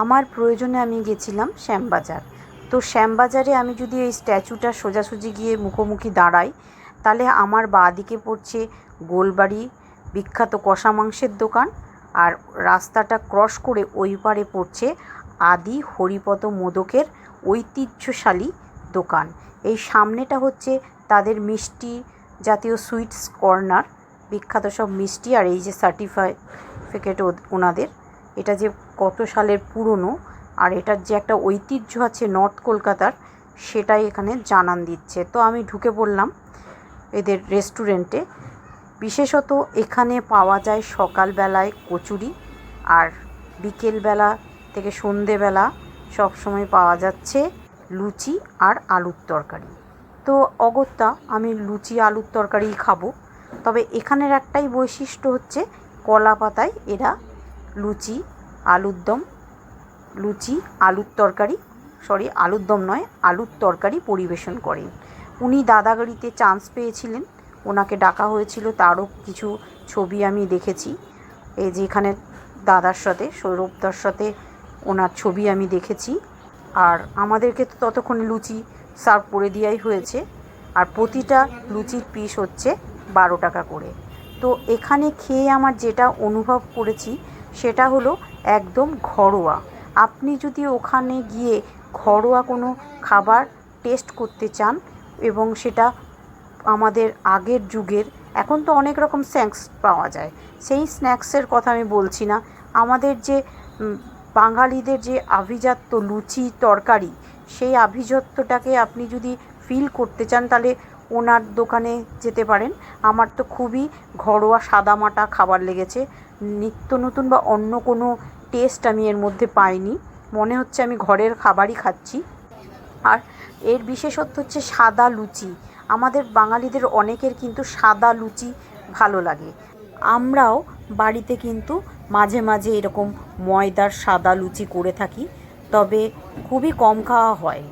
আমার প্রয়োজনে আমি গেছিলাম শ্যামবাজার। তো শ্যামবাজারে আমি যদি এই স্ট্যাচুটা সোজাসুজি গিয়ে মুখোমুখি দাঁড়াই, তাহলে আমার বাঁ দিকে পড়ছে গোলবাড়ি, বিখ্যাত কষা মাংসের দোকান, আর রাস্তাটা ক্রস করে ওই পারে পড়ছে আদি হরিপদ মোদকের ঐতিহ্যশালী দোকান। এই সামনেটা হচ্ছে তাদের মিষ্টি জাতীয় সুইটস কর্নার, বিখ্যাত সব মিষ্টি আর এই যে সার্টিফাইফিকেট ওনাদের। এটা যে কত সালের পুরনো, আর এটার যে একটা ঐতিহ্য আছে নর্থ কলকাতার, সেটাই এখানে জানান দিচ্ছে। তো আমি ঢুকে পড়লাম এদের রেস্টুরেন্টে। বিশেষত এখানে পাওয়া যায় সকালবেলায় কচুরি, আর বিকেলবেলা থেকে সন্ধেবেলা সব সময় পাওয়া যাচ্ছে লুচি আর আলুর তরকারি। তো অগত্যা, আমি লুচি, আলুর তরকারিই খাব। তবে এখানের একটাই বৈশিষ্ট্য হচ্ছে কলা পাতায় এরা লুচি আলুর দম, লুচি, আলুর তরকারি সরি আলুর দম নয়, আলুর তরকারি পরিবেশন করেন। উনি দাদাগিরিতে চান্স পেয়েছিলেন। ওনাকে ডাকা হয়েছিল, তারও কিছু ছবি আমি দেখেছি। এই যেখানে দাদার সাথে, সৌরভদার সাথে ওনার ছবি আমি দেখেছি। আর আমাদেরকে তো ততক্ষণে লুচি সার্ভ করে দেওয়াই হয়েছে। আর প্রতিটা লুচির পিস হচ্ছে বারো টাকা করে। তো এখানে খেয়ে আমার যেটা অনুভব করেছি সেটা হলো একদম ঘরোয়া। আপনি যদি ওখানে গিয়ে ঘরোয়া কোনো খাবার টেস্ট করতে চান এবং সেটা আমাদের আগের যুগের, এখন তো অনেক রকম স্ন্যাক্স পাওয়া যায়। সেই স্ন্যাক্সের কথা আমি বলছি না। আমাদের যে বাঙালিদের যে আভিজাত্য লুচি তরকারি, সেই আভিজাত্যটাকে আপনি যদি ফিল করতে চান তাহলে ওনার দোকানে যেতে পারেন। আমার তো খুবই ঘরোয়া সাদামাটা খাবার লেগেছে। নিত্য নতুন বা অন্য কোনো টেস্ট আমি এর মধ্যে পাইনি। মনে হচ্ছে আমি ঘরের খাবারই খাচ্ছি। আর এর বিশেষত্ব হচ্ছে সাদা লুচি। আমাদের বাঙালিদের অনেকের কিন্তু সাদা লুচি ভালো লাগে। আমরাও বাড়িতে কিন্তু মাঝে মাঝে এরকম ময়দার সাদা লুচি করে থাকি। তবে খুবই কম খাওয়া হয়।